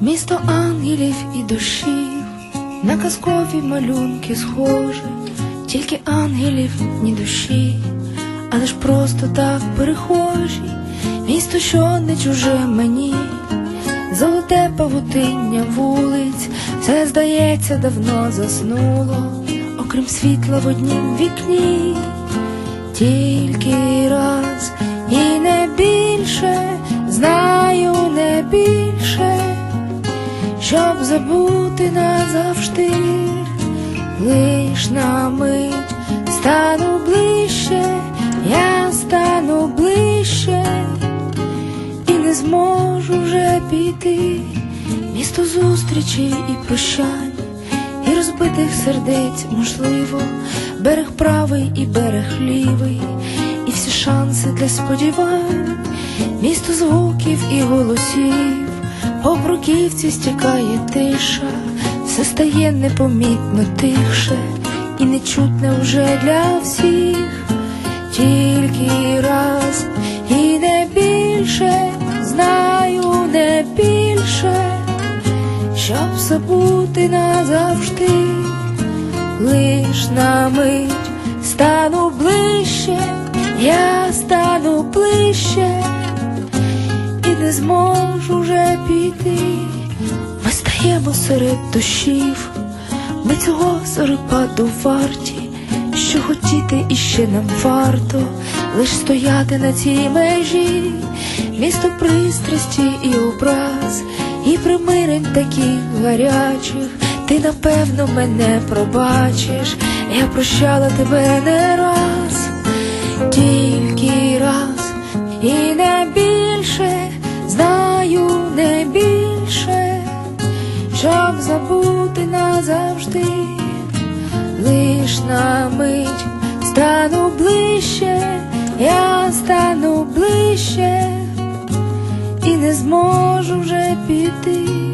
Місто ангелів і душів, на казкові малюнки схоже, тільки ангелів ні душі, але ж просто так перехожі, місто, що не чуже мені, золоте павутиння вулиць, все здається, давно заснуло, окрім світла в однім вікні, тільки щоб забути назавжди, лиш на мить стану ближче, я стану ближче. І не зможу вже піти, місто зустрічі і прощань, і розбитих сердець, можливо, берег правий і берег лівий, і всі шанси для сподівань, місто звуків і голосів. По бруківці стікає тиша, все стає непомітно тихше, і не чутне вже для всіх, тільки раз і не більше, знаю не більше, щоб забути назавжди, лиш на мить стану ближче, зможу вже піти. Ми стаємо серед душів, ми цього зорепаду варті, що хотіти іще нам варто, лиш стояти на цій межі, місто пристрасті і образ, і примирень таких гарячих, ти напевно мене пробачиш, я прощала тебе не раз, тільки раз. І не більше щоб забути назавжди, лиш на мить стану ближче, я стану ближче і не зможу вже піти.